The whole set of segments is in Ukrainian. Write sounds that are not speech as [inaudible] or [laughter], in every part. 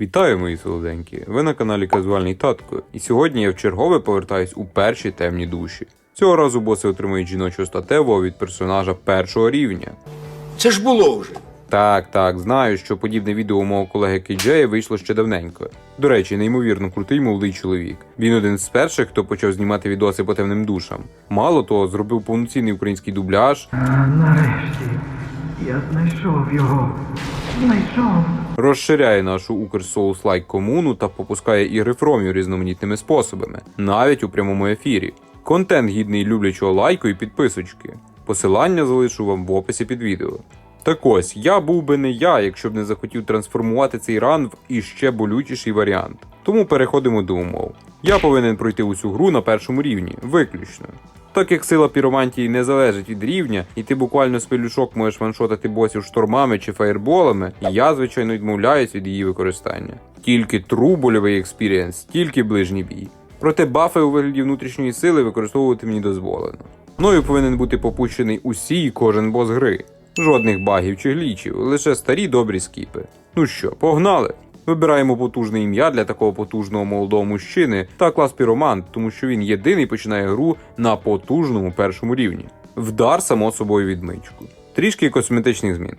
Вітаю, мої солоденькі! Ви на каналі Казуальний Татко, і сьогодні я вчергове повертаюсь у перші темні душі. Цього разу боси отримують жіночого статевого від персонажа першого рівня. Це ж було вже. Так, так, знаю, що подібне відео у мого колеги Кейджея вийшло ще давненько. До речі, неймовірно крутий молодий чоловік. Він один з перших, хто почав знімати відоси по темним душам. Мало того, зробив повноцінний український дубляж, А, Нарешті я знайшов його. Розширяє нашу Укр Souls Like комуну та попускає ігри Фромів різноманітними способами, навіть у прямому ефірі. Контент гідний люблячого лайку і підписочки. Посилання залишу вам в описі під відео. Так ось, я був би не я, якщо б не захотів трансформувати цей ран в іще болючіший варіант. Тому переходимо до умов. Я повинен пройти усю гру на першому рівні, виключно. Так як сила піромантії не залежить від рівня, і ти буквально з пелюшок можеш ваншотати босів штормами чи фаєрболами, я, звичайно, відмовляюсь від її використання. Тільки тру больовий експірієнс, тільки ближній бій. Проте бафи у вигляді внутрішньої сили використовувати мені дозволено. Мною повинен бути попущений усі і кожен бос гри. Жодних багів чи глічів, лише старі добрі скіпи. Ну що, погнали? Вибираємо потужне ім'я для такого потужного молодого мужчини та клас піромант, тому що він єдиний починає гру на потужному першому рівні. Вдар само собою відмичку. Трішки косметичних змін.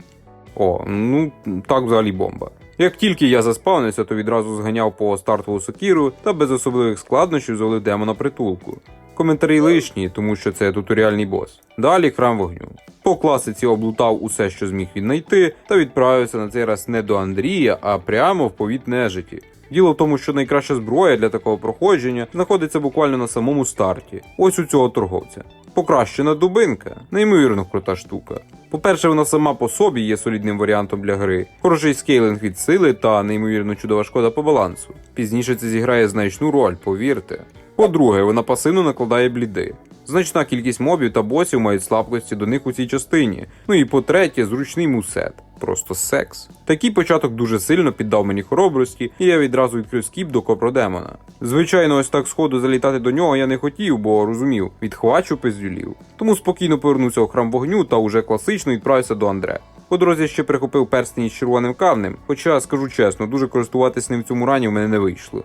О, ну так взагалі бомба. Як тільки я заспавнився, то відразу зганяв по стартову сокіру та без особливих складнощів завалив демона притулку. Коментарі лишні, тому що це туторіальний бос. Далі храм вогню. По класиці облутав усе, що зміг віднайти, та відправився на цей раз не до Андрія, а прямо в повіт нежиті. Діло в тому, що найкраща зброя для такого проходження знаходиться буквально на самому старті. Ось у цього торговця. Покращена дубинка, неймовірно крута штука. По-перше, вона сама по собі є солідним варіантом для гри, хороший скейлинг від сили та неймовірно чудова шкода по балансу. Пізніше це зіграє значну роль, повірте. По-друге, вона пасивно накладає бліди. Значна кількість мобів та босів мають слабкості до них у цій частині. Ну і по-третє, зручний мусет. Просто секс. Такий початок дуже сильно піддав мені хоробрості, і я відразу відкрив скіп до копродемона. Звичайно, ось так сходу залітати до нього я не хотів, бо розумів, відхвачу пиздюлів. Тому спокійно повернувся у храм вогню та уже класично відправився до Андре. По дорозі ще прихопив перстень із червоним камнем, хоча, скажу чесно, дуже користуватись ним в цьому рані в мене не вийшло.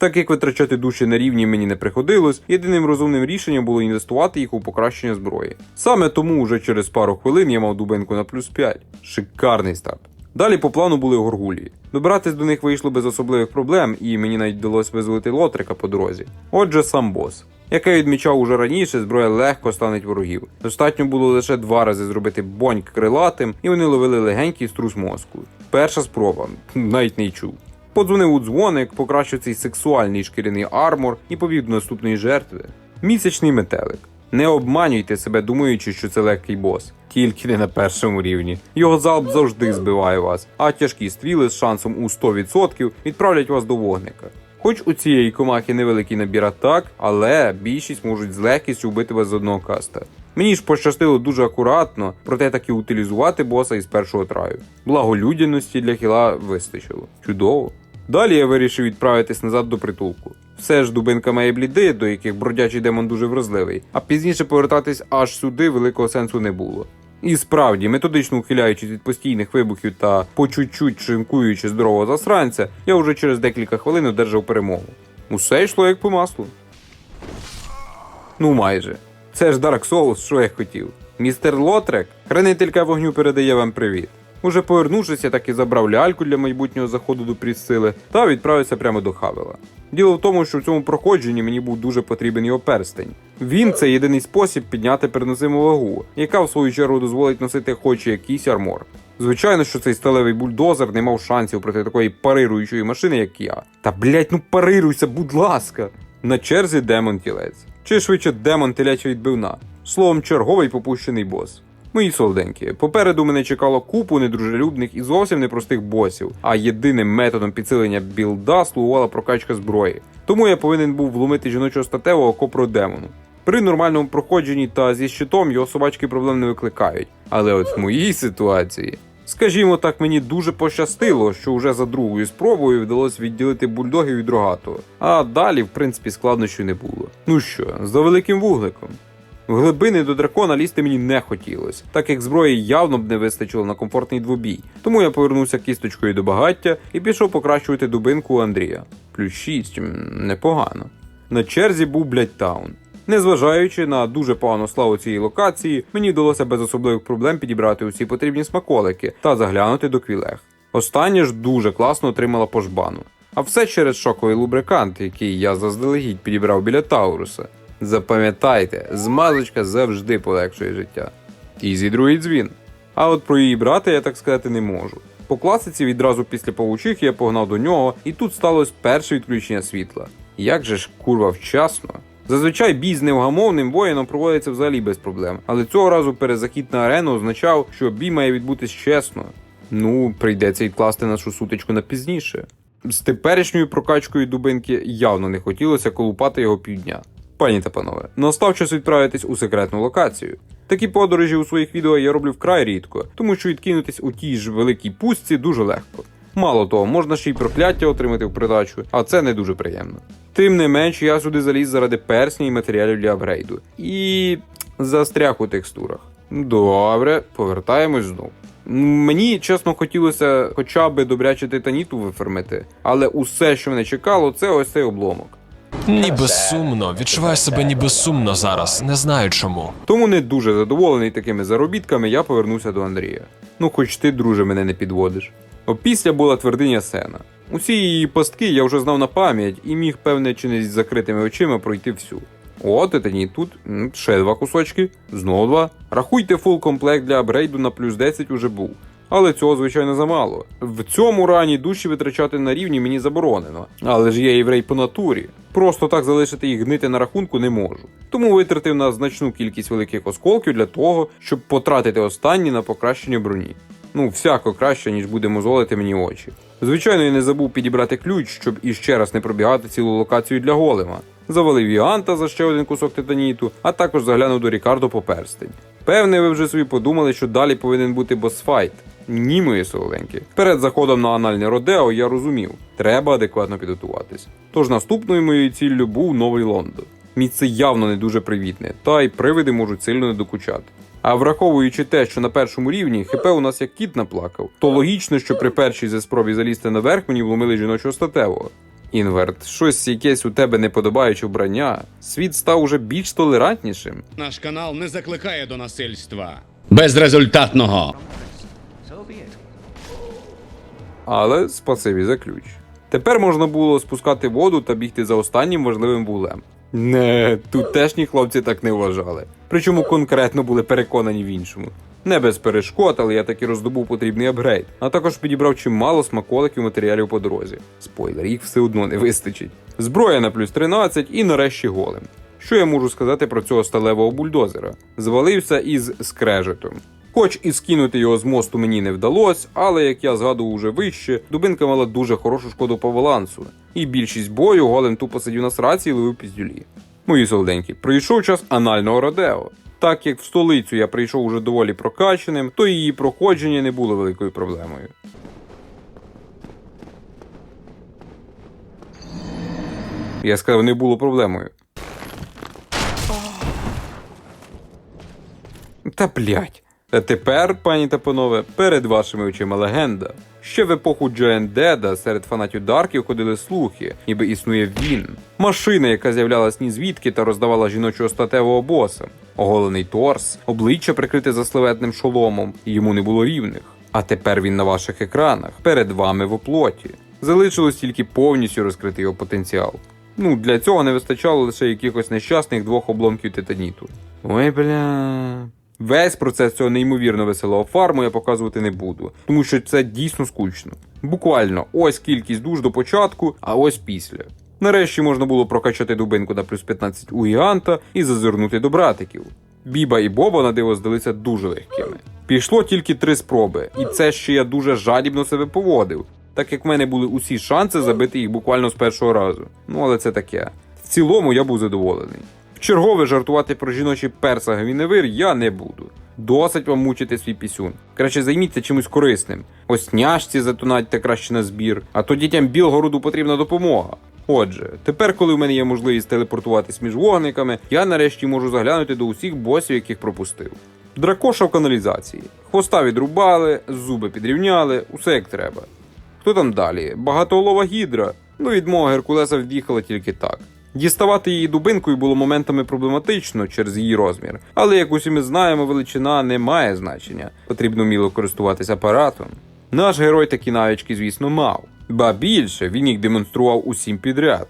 Так як витрачати душі на рівні мені не приходилось, єдиним розумним рішенням було інвестувати їх у покращення зброї. Саме тому вже через пару хвилин я мав дубинку на плюс 5. Шикарний старт. Далі по плану були горгулії. Добиратись до них вийшло без особливих проблем, і мені навіть вдалося визволити лотрика по дорозі. Отже, сам бос. Як я відмічав уже раніше, зброя легко станеть ворогів. Достатньо було лише два рази зробити боньк крилатим, і вони ловили легенький струс мозку. Перша спроба, навіть не чув. Подзвонив у дзвоник, покращив цей сексуальний шкіряний армор і повів до наступної жертви. Місячний метелик. Не обманюйте себе, думаючи, що це легкий бос. Тільки не на першому рівні. Його залп завжди збиває вас, а тяжкі стріли з шансом у 100% відправлять вас до вогника. Хоч у цієї комахи невеликий набір атак, але більшість можуть з легкістю вбити вас з одного каста. Мені ж пощастило дуже акуратно, проте таки утилізувати боса із першого траю. Благолюдяності для хіла вистачило. Чудово. Далі я вирішив відправитись назад до притулку. Все ж дубинка має бліди, до яких бродячий демон дуже вразливий, а пізніше повертатись аж сюди великого сенсу не було. І справді, методично ухиляючись від постійних вибухів та по чуть-чуть шинкуючи здорового засранця, я вже через декілька хвилин одержав перемогу. Усе йшло як по маслу. Ну майже. Це ж Dark Souls, що я хотів. Містер Лотрек, хранителька вогню передає вам привіт. Уже повернувшись, я таки забрав ляльку для майбутнього заходу до пріссили та відправився прямо до Хавела. Діло в тому, що в цьому проходженні мені був дуже потрібен його перстень. Він це єдиний спосіб підняти переносиму вагу, яка в свою чергу дозволить носити хоч якийсь армор. Звичайно, що цей сталевий бульдозер не мав шансів проти такої парируючої машини, як я. Та блять, ну парируйся, будь ласка. На черзі демон тілець. Чи швидше демон теляча відбивна. Словом, черговий попущений бос. Мої солоденькі, попереду мене чекало купу недружелюбних і зовсім непростих босів, а єдиним методом підсилення білда слугувала прокачка зброї. Тому я повинен був вломити жіночого статевого копродемону. При нормальному проходженні та зі щитом його собачки проблем не викликають. Але от в моїй ситуації. Скажімо так, мені дуже пощастило, що вже за другою спробою вдалося відділити бульдогів від рогатого. А далі, в принципі, складнощів не було. Ну що, за великим вугликом. В глибини до дракона лізти мені не хотілося, так як зброї явно б не вистачило на комфортний двобій. Тому я повернувся кісточкою до багаття і пішов покращувати дубинку у Андрія. Плюс 6, непогано. На черзі був Блядтаун. Незважаючи на дуже погану славу цієї локації, мені вдалося без особливих проблем підібрати усі потрібні смаколики та заглянути до квілег. Останнє ж дуже класно отримала по жбану. А все через шоковий лубрикант, який я заздалегідь підібрав біля Тауруса. Запам'ятайте, змазочка завжди полегшує життя. Ізі другий дзвін. А от про її брата я так сказати не можу. По класиці відразу після павучих я погнав до нього, і тут сталося перше відключення світла. Як же ж курва вчасно. Зазвичай бій з невгамовним воїном проводиться взагалі без проблем, але цього разу перезахід на арену означав, що бій має відбутись чесно. Ну, прийдеться відкласти нашу сутичку на пізніше. З теперішньою прокачкою дубинки явно не хотілося колупати його півдня. Пані та панове, настав час відправитись у секретну локацію. Такі подорожі у своїх відео я роблю вкрай рідко, тому що відкинутись у тій ж великій пустці дуже легко. Мало того, можна ще й прокляття отримати в придачу, а це не дуже приємно. Тим не менш, я сюди заліз заради персні і матеріалів для апгрейду. І застряг у текстурах. Добре, повертаємось знов. Мені чесно хотілося хоча б добряче титаніту вифермити, але усе, що мене чекало, це ось цей обломок. Ніби сумно, відчуваю себе ніби сумно зараз, не знаю чому. Тому не дуже задоволений такими заробітками, я повернувся до Андрія. Ну, хоч ти, друже, мене не підводиш. Опісля була твердиня сена. Усі її пастки я вже знав на пам'ять і міг, певне, чи не з закритими очима пройти всю. О, титані тут ще два кусочки, знову два. Рахуйте фул комплект для апгрейду на плюс 10 уже був. Але цього, звичайно, замало. В цьому рані душі витрачати на рівні мені заборонено. Але ж я єврей по натурі. Просто так залишити їх гнити на рахунку не можу. Тому витратив на значну кількість великих осколків для того, щоб потратити останні на покращення броні. Ну, всяко краще, ніж буде мозолити мені очі. Звичайно, я не забув підібрати ключ, щоб іще раз не пробігати цілу локацію для голема. Завалив Іанта за ще один кусок титаніту, а також заглянув до Рікардо по перстень. Певне, ви вже собі подумали, що далі повинен бути босфайт. Ні, мої солоденькі. Перед заходом на анальне Родео я розумів, треба адекватно підготуватись. Тож наступною моєю ціллю був Новий Лондон. Місце явно не дуже привітне, та й привиди можуть сильно не докучати. А враховуючи те, що на першому рівні ХП у нас як кіт наплакав, то логічно, що при першій зі спробі залізти наверх мені вломили жіночого статевого. Інверт, щось якесь у тебе неподобаюче вбрання. Світ став уже більш толерантнішим. Наш канал не закликає до насильства. Безрезультатного. Але спасибі за ключ. Тепер можна було спускати воду та бігти за останнім важливим вуглем. Не, тутешні хлопці так не вважали. Причому конкретно були переконані в іншому. Не без перешкод, але я таки роздобув потрібний апгрейд, а також підібрав чимало смаколиків матеріалів по дорозі. Спойлер, їх все одно не вистачить. Зброя на плюс 13 і нарешті голем. Що я можу сказати про цього сталевого бульдозера? Звалився із скрежетом. Хоч і скинути його з мосту мені не вдалося, але як я згадував уже вище, дубинка мала дуже хорошу шкоду по балансу, і більшість бою голем тупо сидів на сраці і ловив піздюлі. Мої солоденькі, прийшов час анального родео. Так як в столицю я прийшов уже доволі прокачаним, то її проходження не було великою проблемою. Я сказав, не було проблемою. Та блять. А тепер, пані та панове, перед вашими очима легенда. Ще в епоху Джоендеда серед фанатів Дарків ходили слухи, ніби існує він. Машина, яка з'являлась ні звідки та роздавала жіночого статевого боса. Оголений торс, обличчя прикрите заслеветним шоломом, і йому не було рівних. А тепер він на ваших екранах, перед вами в оплоті. Залишилось тільки повністю розкрити його потенціал. Ну, для цього не вистачало лише якихось нещасних двох обломків титаніту. Ой, бля. Весь процес цього неймовірно веселого фарму я показувати не буду, тому що це дійсно скучно. Буквально ось кількість душ до початку, а ось після. Нарешті можна було прокачати дубинку на плюс 15 у гіганта і зазирнути до братиків. Біба і Боба на диво здалися дуже легкими. Пішло тільки три спроби, і це ще я дуже жадібно себе поводив, так як в мене були усі шанси забити їх буквально з першого разу. Ну але це таке. В цілому я був задоволений. Вчергове жартувати про жіночі перса гвіневир я не буду. Досить вам мучити свій пісюн. Краще займіться чимось корисним. Ось няшці затонатьте краще на збір, а то дітям Білгороду потрібна допомога. Отже, тепер, коли в мене є можливість телепортуватись між вогниками, я нарешті можу заглянути до усіх босів, яких пропустив. Дракоша в каналізації. Хвоста відрубали, зуби підрівняли, усе як треба. Хто там далі? Багатоголова гідра. Ну, від мого Геркулеса в'їхала тільки так. Діставати її дубинкою було моментами проблематично через її розмір, але як усі ми знаємо, величина не має значення. Потрібно вміло користуватися апаратом. Наш герой такі навички, звісно, мав. Ба більше він їх демонстрував усім підряд.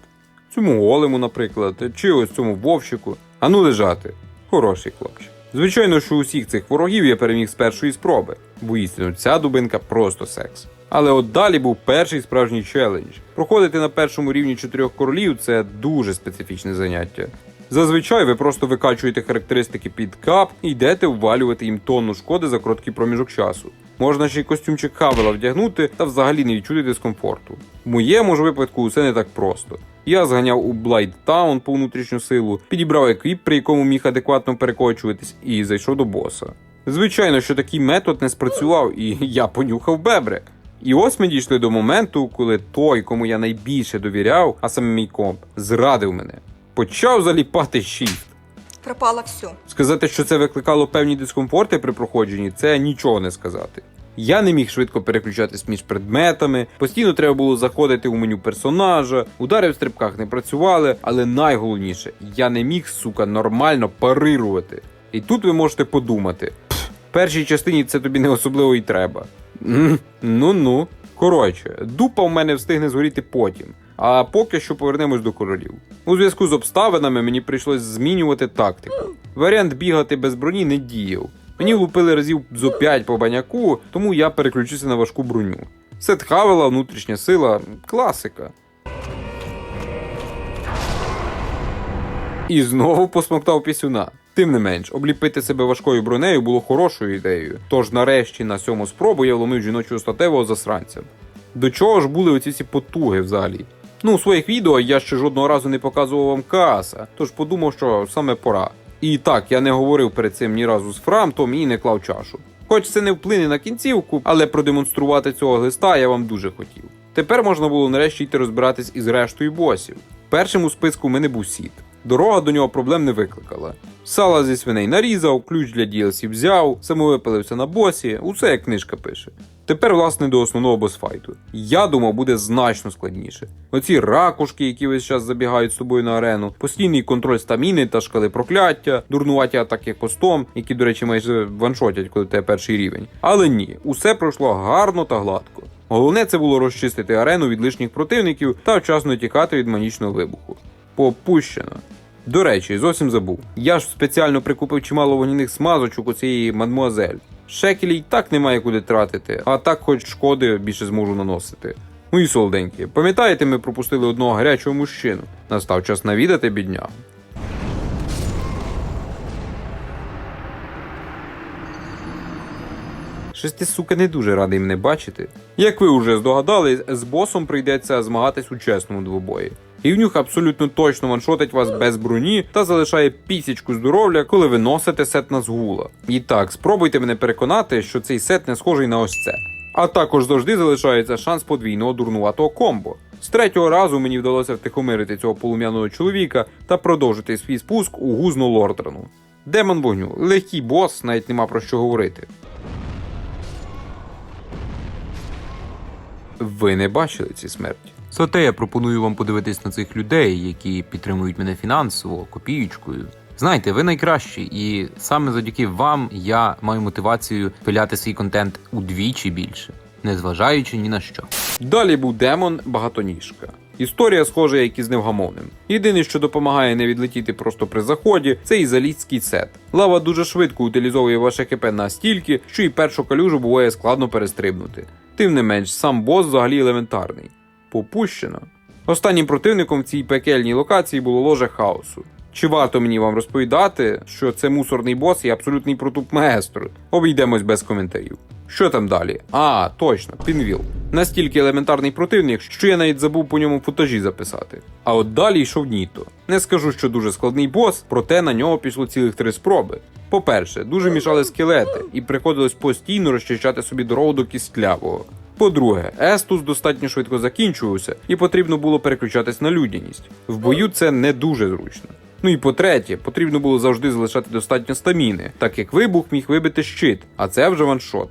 Цьому голему, наприклад, чи ось цьому вовщику. Ану лежати. Хороший хлопчик. Звичайно, що усіх цих ворогів я переміг з першої спроби, бо істину ця дубинка просто секс. Але от далі був перший справжній челендж. Проходити на першому рівні чотирьох королів це дуже специфічне заняття. Зазвичай ви просто викачуєте характеристики під кап і йдете ввалювати їм тонну шкоди за короткий проміжок часу. Можна ще й костюмчик Хавела вдягнути та взагалі не відчути дискомфорту. В моєму ж випадку все не так просто. Я зганяв у Блайттаун по внутрішню силу, підібрав еквіп, при якому міг адекватно перекочуватись, і зайшов до боса. Звичайно, що такий метод не спрацював, і [laughs] я понюхав бебри. І ось ми дійшли до моменту, коли той, кому я найбільше довіряв, а саме мій комп, зрадив мене. Почав заліпати щіфт. Пропало все. Сказати, що це викликало певні дискомфорти при проходженні, це нічого не сказати. Я не міг швидко переключатись між предметами, постійно треба було заходити у меню персонажа, удари в стрибках не працювали, але найголовніше, я не міг, сука, нормально парирувати. І тут ви можете подумати: «Пф, в першій частині це тобі не особливо і треба. Ну-ну. Коротше, дупа в мене встигне згоріти потім. А поки що повернемось до королів. У зв'язку з обставинами мені прийшлось змінювати тактику. Варіант бігати без броні не діяв. Мені влупили разів зо 5 по баняку, тому я переключився на важку броню. Сет внутрішня сила, класика. І знову посмоктав пісюна. Тим не менш, обліпити себе важкою бронею було хорошою ідеєю. Тож нарешті на сьому спробу я вломив жіночого статевого засранця. До чого ж були оці всі потуги взагалі? Ну, у своїх відео я ще жодного разу не показував вам каса, тож подумав, що саме пора. І так, я не говорив перед цим ні разу з Фрамтом і не клав чашу. Хоч це не вплине на кінцівку, але продемонструвати цього глиста я вам дуже хотів. Тепер можна було нарешті йти розбиратись із рештою босів. Першим у списку в мене був сіт. Дорога до нього проблем не викликала. Сала зі свиней нарізав, ключ для DLC взяв, самовипилився на босі, усе як книжка пише. Тепер, власне, до основного босфайту. Я думав, буде значно складніше. Оці ракушки, які весь час забігають з тобою на арену, постійний контроль стаміни та шкали прокляття, дурнуваті атаки хвостом, які, до речі, майже ваншотять, коли тебе перший рівень. Але ні, усе пройшло гарно та гладко. Головне це було розчистити арену від лишніх противників та вчасно тікати від манічного вибуху. Попущено. До речі, зовсім забув. Я ж спеціально прикупив чимало вогняних смазочок у цієї мадмуазель. Шекелі й так немає куди тратити, а так хоч шкоди більше зможу наносити. Ну і солоденькі. Пам'ятаєте, ми пропустили одного гарячого мужчину. Настав час навідати біднягу. Щось ти, сука, не дуже радий мене бачити. Як ви вже здогадались, з босом прийдеться змагатись у чесному двобої. Рівнюх абсолютно точно ваншотить вас без броні та залишає пісічку здоров'я, коли ви носите сет на згула. І так, спробуйте мене переконати, що цей сет не схожий на ось це. А також завжди залишається шанс подвійного дурнуватого комбо. З третього разу мені вдалося втихомирити цього полум'яного чоловіка та продовжити свій спуск у гузну Лордрану. Демон вогню, легкий бос, навіть нема про що говорити. Ви не бачили ці смерті. Зате я пропоную вам подивитись на цих людей, які підтримують мене фінансово, копієчкою. Знаєте, ви найкращі, і саме завдяки вам я маю мотивацію пиляти свій контент удвічі більше, незважаючи ні на що. Далі був демон багатоніжка. Історія схожа, як і з невгамовним. Єдине, що допомагає не відлетіти просто при заході, це ізалістський сет. Лава дуже швидко утилізовує ваше ХП настільки, що і першу калюжу буває складно перестрибнути. Тим не менш, сам бос взагалі елементарний. Попущено. Останнім противником в цій пекельній локації було ложе хаосу. Чи варто мені вам розповідати, що це мусорний бос і абсолютний протуп маестро? Обійдемось без коментарів. Що там далі? А, точно, пінвіл. Настільки елементарний противник, що я навіть забув по ньому футажі записати. А от далі йшов Ніто. Не скажу, що дуже складний бос, проте на нього пішло цілих три спроби. По-перше, дуже мішали скелети, і приходилось постійно розчищати собі дорогу до кістлявого. По-друге, Естус достатньо швидко закінчувався, і потрібно було переключатись на людяність. В бою це не дуже зручно. Ну і по-третє, потрібно було завжди залишати достатньо стаміни, так як вибух міг вибити щит, а це вже ваншот.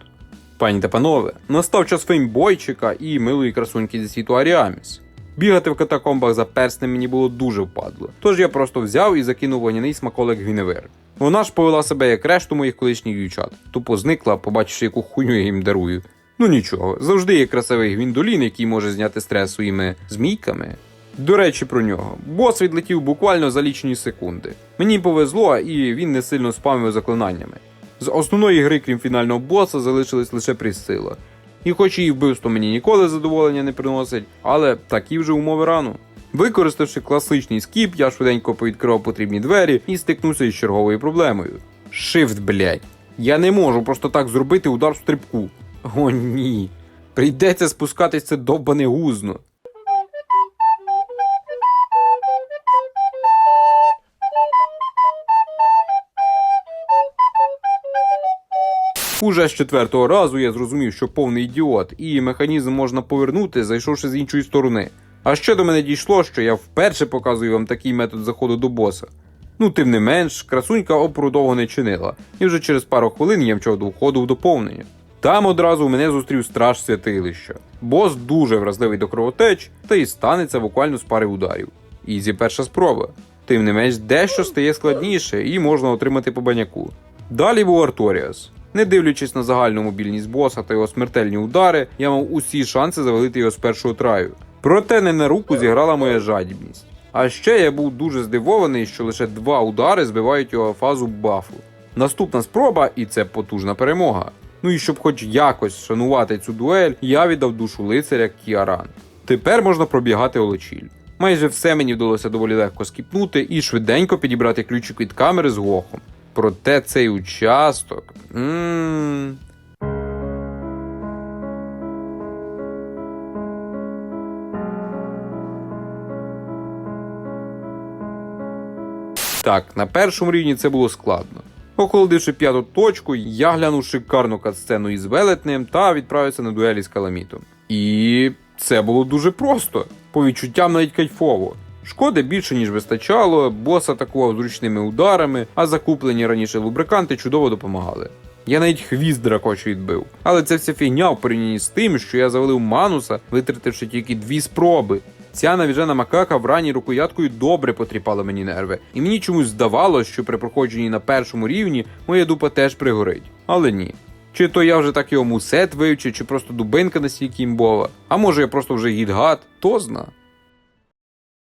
Пані та панове, настав час феймбойчика і милої красуньки зі світу Аріаміс. Бігати в катакомбах за перснем мені було дуже впадло, тож я просто взяв і закинув вогняний смаколик Гвіневер. Вона ж повела себе як решту моїх колишніх дівчат, тупо зникла, побачивши, яку хуйню я їм дарую. Ну нічого, завжди є красивий гвіндолін, який може зняти стрес своїми змійками. До речі, про нього. Бос відлетів буквально за лічені секунди. Мені повезло, і він не сильно спамив заклинаннями. З основної гри, крім фінального боса, залишилась лише присила. І хоч її вбивство мені ніколи задоволення не приносить, але такі вже умови рану. Використавши класичний скіп, я швиденько повідкривав потрібні двері і стикнувся із черговою проблемою. Shift, блять. Я не можу просто так зробити удар в стрибку. О, ні. Прийдеться спускатись це довбане гузно. Уже з четвертого разу я зрозумів, що повний ідіот, і механізм можна повернути, зайшовши з іншої сторони. А ще до мене дійшло, що я вперше показую вам такий метод заходу до боса. Ну, тим не менш, красунька опору довго не чинила, і вже через пару хвилин я мчав до входу в доповнення. Там одразу мене зустрів страж святилища. Бос дуже вразливий до кровотеч, та і станеться буквально з пари ударів. Ізі перша спроба. Тим не менш, дещо стає складніше і можна отримати по баняку. Далі був Арторіас. Не дивлячись на загальну мобільність боса та його смертельні удари, я мав усі шанси завалити його з першого траю. Проте не на руку зіграла моя жадібність. А ще я був дуже здивований, що лише два удари збивають його фазу бафу. Наступна спроба, і це потужна перемога. Ну і щоб хоч якось шанувати цю дуель, я віддав душу лицаря Кіаран. Тепер можна пробігати олечіль. Майже все мені вдалося доволі легко скіпнути і швиденько підібрати ключик від камери з гохом. Проте цей участок. Так, на першому рівні це було складно. Охолодивши п'яту точку, я глянув шикарну катсцену із велетнем та відправився на дуелі з каламітом. І це було дуже просто, по відчуттям навіть кайфово. Шкоди більше, ніж вистачало, бос атакував зручними ударами, а закуплені раніше лубриканти чудово допомагали. Я навіть хвіст дракочу відбив. Але це вся фігня в порівнянні з тим, що я завалив мануса, витративши тільки дві спроби. Ця навіжена макака в рані рукояткою добре потріпала мені нерви, і мені чомусь здавалось, що при проходженні на першому рівні моя дупа теж пригорить. Але ні. Чи то я вже так його мусет вивчив, чи просто дубинка настільки імбова, а може я просто вже гідгад, то зна.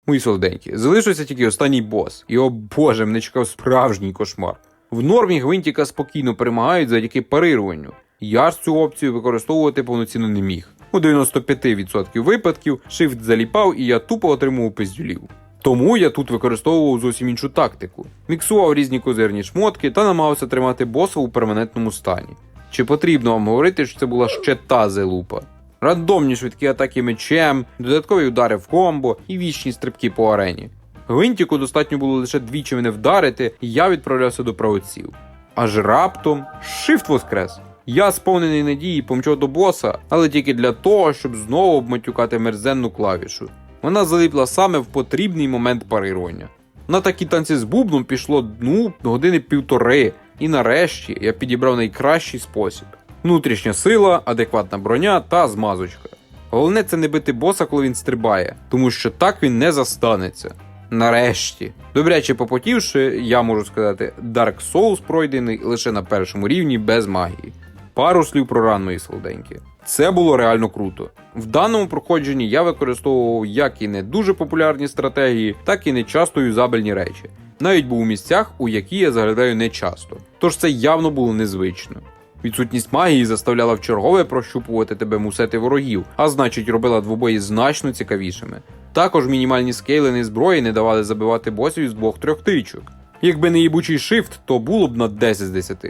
Мої солоденькі, залишився тільки останній бос, і о боже, мене чекав справжній кошмар. В нормі гвинтіка спокійно перемагають завдяки парируванню. Я ж цю опцію використовувати повноцінно не міг. У 95% випадків шифт заліпав і я тупо отримував пиздюлів. Тому я тут використовував зовсім іншу тактику. Міксував різні козирні шмотки та намагався тримати боса у перманентному стані. Чи потрібно вам говорити, що це була ще та зелупа? Рандомні швидкі атаки мечем, додаткові удари в комбо і вічні стрибки по арені. Гвинтіку достатньо було лише двічі мене вдарити, і я відправлявся до правоців. Аж раптом шифт воскрес. Я сповнений надії помчав до боса, але тільки для того, щоб знову обматюкати мерзенну клавішу. Вона залипла саме в потрібний момент парирування. На такі танці з бубном пішло ну години півтори, і нарешті я підібрав найкращий спосіб: внутрішня сила, адекватна броня та змазочка. Головне це не бити боса, коли він стрибає, тому що так він не застанеться. Нарешті. Добряче попотівши, я можу сказати, Dark Souls пройдений лише на першому рівні без магії. Пару слів про ран, мої солоденькі. Це було реально круто. В даному проходженні я використовував як і не дуже популярні стратегії, так і не часто юзабельні речі. Навіть був у місцях, у які я заглядаю не часто. Тож це явно було незвично. Відсутність магії заставляла вчергове прощупувати тебе мусети ворогів, а значить робила двобої значно цікавішими. Також мінімальні скейлени зброї не давали забивати босів з двох-трьох тичок. Якби не їбучий шифт, то було б на 10 з 10.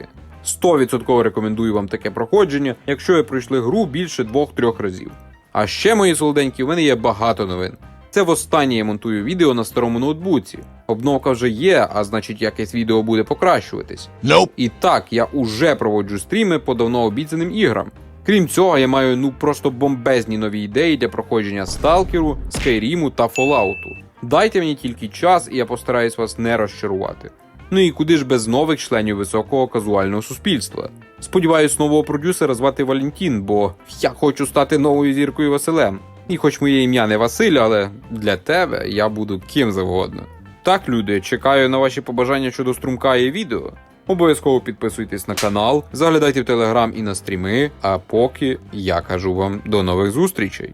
100% рекомендую вам таке проходження, якщо ви пройшли гру більше 2-3 разів. А ще, мої солоденькі, в мене є багато новин. Це востаннє я монтую відео на старому ноутбуці. Обновка вже є, а значить якесь відео буде покращуватись. Nope. І так, я уже проводжу стріми по давно обіцяним іграм. Крім цього, я маю ну просто бомбезні нові ідеї для проходження Сталкеру, Скайріму та Фоллауту. Дайте мені тільки час, і я постараюсь вас не розчарувати. Ну і куди ж без нових членів високого казуального суспільства. Сподіваюсь, нового продюсера звати Валентін, бо я хочу стати новою зіркою Василем. І хоч моє ім'я не Василь, але для тебе я буду ким завгодно. Так, люди, чекаю на ваші побажання щодо струмка і відео. Обов'язково підписуйтесь на канал, заглядайте в телеграм і на стріми. А поки я кажу вам до нових зустрічей.